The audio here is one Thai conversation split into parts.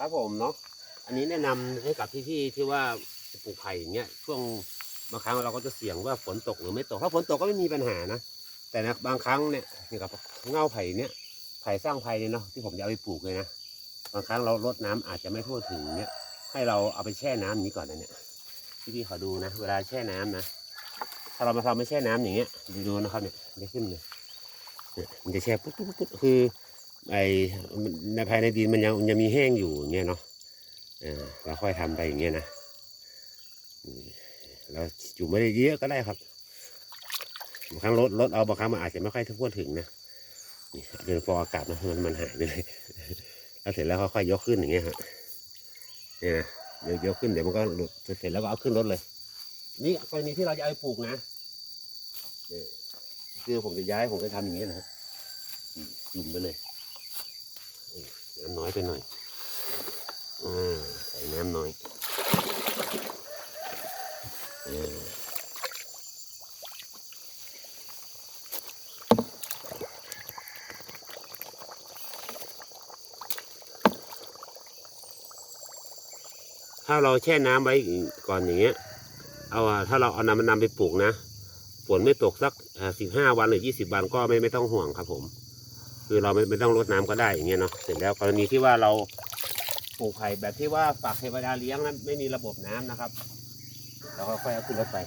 ครับผมเนาะอันนี้แนะนำให้กับพี่ๆที่ว่าจะปลูกไผ่อย่างเงี้ยช่วงบางครั้งเราก็จะเสี่ยงว่าฝนตกหรือไม่ตกถ้าฝนตกก็ไม่มีปัญหานะแต่นะบางครั้งเนี่ยนี่กับเง่าไผ่เนี่ยไผ่สร้างไผ่เนี่ยเนาะที่ผมจะเอาไปปลูกเลยนะบางครั้งเรารดน้ำอาจจะไม่ทั่วถึงเนี่ยให้เราเอาไปแช่น้ำอย่านี้ก่อนนะเนี่ยพี่ๆขอดูนะเวลาแช่น้ำนะถ้าเรามาทำไม่แช่น้ำอย่างเงี้ยดูดูนะครับเนี่ยมันจะขึ้นเลยเนี่ยมันจะแช่ปุ๊บปุ๊บปุ๊บคือ ไอในภายในดินมันยังยังมีแห้งอยู่อย่างเงี้ยเนาะเราค่อยทำไปอย่างเงี้ยนะเราจุ่มไม่ได้เยอะก็ได้ครับบางครั้งลดลดเอาบางครั้งมันอาจจะไม่ค่อยทั่วถึงนะนี่เดินฟออากาศนะมันมันหายไปเลยแล้วเสร็จแล้วค่อยๆยกขึ้นอย่างเงี้ยฮะนี่นะเดี๋ยวยกขึ้นเดี๋ยวมันก็หลุดเสร็จแล้วก็เอาขึ้นรถเลย นี่กรณีที่เราจะเอาไปปลูกนะเนี่คือผมจะย้ายผมจะทำอย่างนี้ยนะครับอืมจุ่มไปเลย นี่น้ำน้อยไปหน่อยอ่าใส่น้ำน้อยอ่าถ้าเราแช่น้ำไว้ก่อนอย่างเงี้ย เอาถ้าเราเอานำมันนำไปปลูกนะ ฝนไม่ตกสักสิบห้าวันหรือยี่สิบวันก็ไม่ไม่ต้องห่วงครับผม คือเราไม่ไม่ต้องรดน้ำก็ได้อย่างเงี้ยเนาะเสร็จแล้วกรณีที่ว่าเราปลูกไผ่แบบที่ว่าฝากเทวดาเลี้ยงนั้นไม่มีระบบน้ำนะครับเราก็ค่อยเอาขึ้นรถไป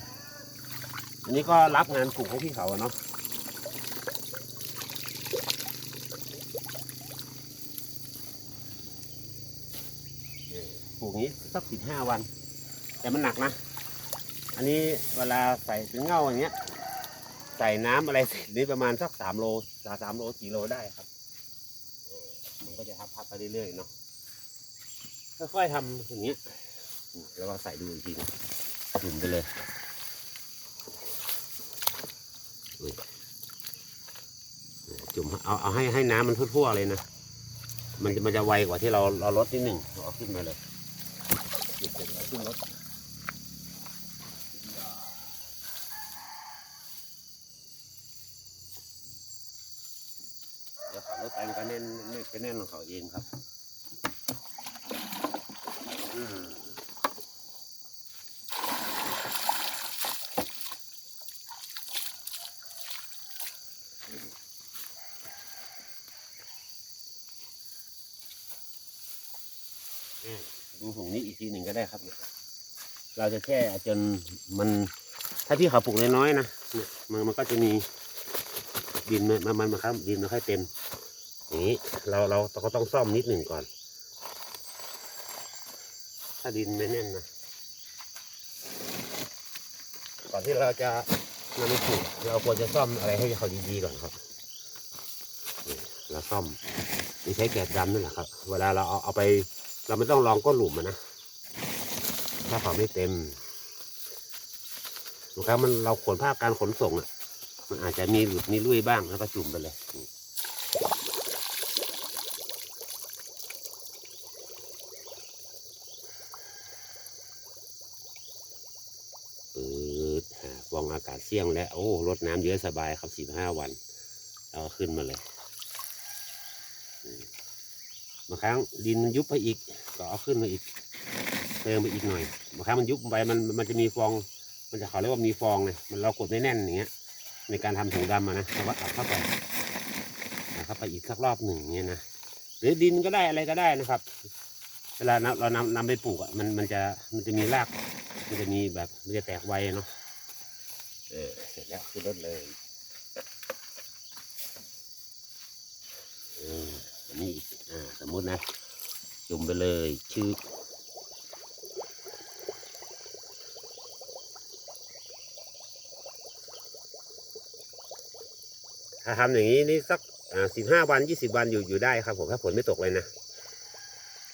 อันนี้ก็รับงานปลูกให้พี่เขาอะเนาะปลูกนี้สักสิบห้าวัน แต่มันหนักนะ อันนี้เวลาใส่ถึงเง่าอย่างเงี้ย ใส่น้ำอะไรเสร็จนี่ประมาณสักสามโลสามโลสี่โลได้ครับมันก็จะพับพับไปเรื่อยๆเนาะค่อยๆทำอย่างเงี้ยแล้วก็ใส่ดูอีกทีนะจุ่มไปเลยจุ่มเอาเอาให้ให้น้ำมันทั่วๆเลยนะมันมันจะไวกว่าที่เราเราลดนิดหนึ่งเอาขึ้นมาเลยจุ่มเสร็จแล้วขึ้นรถ เดี๋ยวขับ รถไปมันก็แน่นแน่นก็แน่นของเขาเองครับอือดูถุงนี้อีกทีหนึ่งก็ได้ครับเนี่ยเราจะแช่จนมัน ถ้าที่เขาปลูกน้อยๆนะมันมันก็จะมีดินมันมันมันครับดินไม่ค่อยเต็ม อย่างนี้เราเราก็ต้องซ่อมนิดหนึ่งก่อน ถ้าดินไม่แน่นนะก่อนที่เราจะนำไปปลูกเราควรจะซ่อมอะไรให้เขาดีๆก่อนครับเราซ่อมนี่ใช้แกะดำนั่นแหละครับ เวลาเราเอาเอาไป เราไม่ต้องลองก้นหลุมนะถ้าเขาไม่เต็มบางครั้งมันเราขนภาพการขนส่งอะ มันอาจจะมีหลุดมีลุยบ้างแล้วก็จุ่มไปเลยนี่ปืดหาศเสี่ยงแล้วโอ้รดน้ำเยอะสบายครับสิบห้าวันเอาขึ้นมาเลยบางครั้งดินมันยุบไปอีกก็เอาขึ้นมาอีกเติมไปอีกหน่อยบางครั้งมันยุบไปมันมันจะมีฟอง มันจะเขาเรียกว่ามีฟองเลยมันเรากดไม่แน่นอย่างเงี้ย ในการทำถุงดำอะนะเราก็อัดเข้าไปอัดเข้าไปอีกสักรอบหนึ่งเนี้ยนะหรือดินก็ได้อะไรก็ได้นะครับ เวลาเราเรานำนำไปปลูกอะมันมันจะมันจะมีรากมันจะมีแบบมันจะแตกไวเนาะ เออเสร็จแล้วขึ้นรถเลยเอออันนี้อ่าสมมุตินะ จุ่มไปเลยชื่อถ้าทำอย่างนี้นี่สักสิบห้าวันยี่สิบวันอยู่อยู่ได้ครับผมถ้าฝนไม่ตกเลยนะ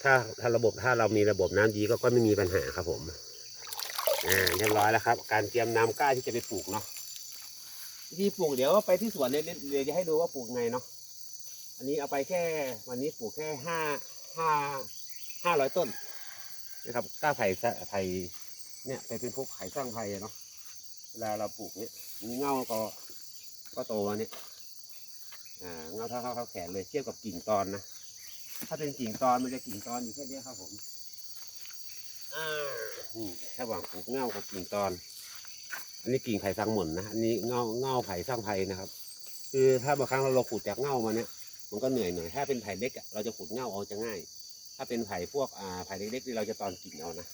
ถ้าถ้าระบบถ้าเรามีระบบน้ำดีก็ก็ไม่มีปัญหาครับผม อ่าเรียบร้อยแล้วครับ การเตรียมน้ำกล้าที่จะไปปลูกเนาะวิธีปลูกเดี๋ยวไปที่สวนเนี่ยเดี๋ยวจะให้ดูว่าปลูกไงเนาะอันนี้เอาไปแค่วันนี้ปลูกแค่ห้าห้าห้าร้อยต้นนะครับกล้าไผ่ไผ่เนี่ยไปเป็นพวกไผ่สร้างไผ่เนาะเวลาเราปลูกเนี่ยมีเง่าก็ก็โตแล้วเนี่ยอ่าเงาเท่าเท่าแขนเลยเทียบกับกิ่งตอนนะถ้าเป็นกิ่งตอนมันจะกิ่งตอนอยู่แค่นี้ครับผม นี่ระหว่างปลูกเง่ากับกิ่งตอน อันนี้กิ่งไผ่สังหม่นนะ อันนี้เง่าเง่าไผ่สร้างไผ่นะครับ คือถ้าบางครั้งเราเราขุดจากเง่ามาเนี่ย มันก็เหนื่อยหน่อย ถ้าเป็นไผ่เล็กอะเราจะขุดเง่าเอาจะง่าย ถ้าเป็นไผ่พวกอ่าไผ่เล็กๆนี่เราจะตอนกิ่งเอานะ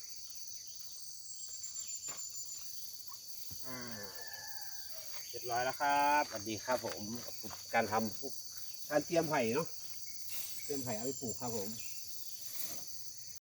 อ่าเรียบร้อยแล้วครับสวัสดีครับผมกับการทำการเตรียมไผ่เนาะ เตรียมไผ่เอาไปปลูกครับผม